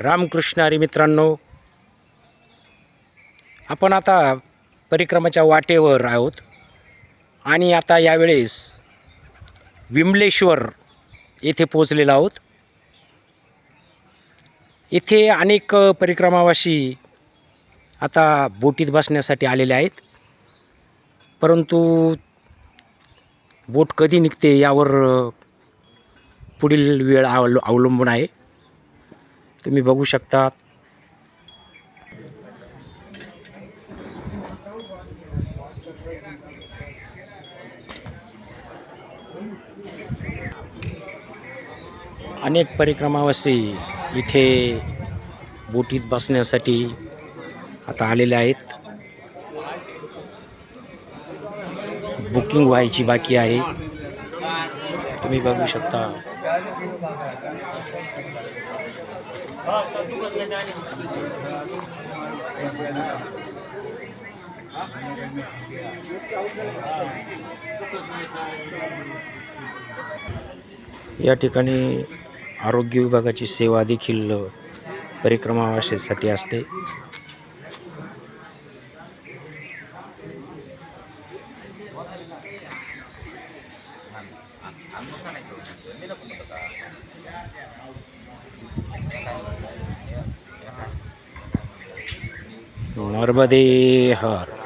रामकृष्णारी मित्रांनो आपण आता परिक्रमाच्या वाटेवर आहोत. आणि आता यावेळेस विमलेश्वर येथे पोचलेलो आहोत. इथे अनेक परिक्रमावाशी आता बोटीत बसण्यासाठी आलेले आहेत. परंतु बोट कधी निघते यावर पुढील वेळ अवल अवलंबून आहे. तुम्ही बघू शकता अनेक परिक्रमावासी इथे बोटीत बसण्यासाठी आता आलेले आहेत. बुकिंग व्हायची बाकी आहे. तुम्ही बघू शकता. या ठिकाणी आरोग्य विभागाची सेवा देखील परिक्रमावासीसाठी असते. नर्मदे हर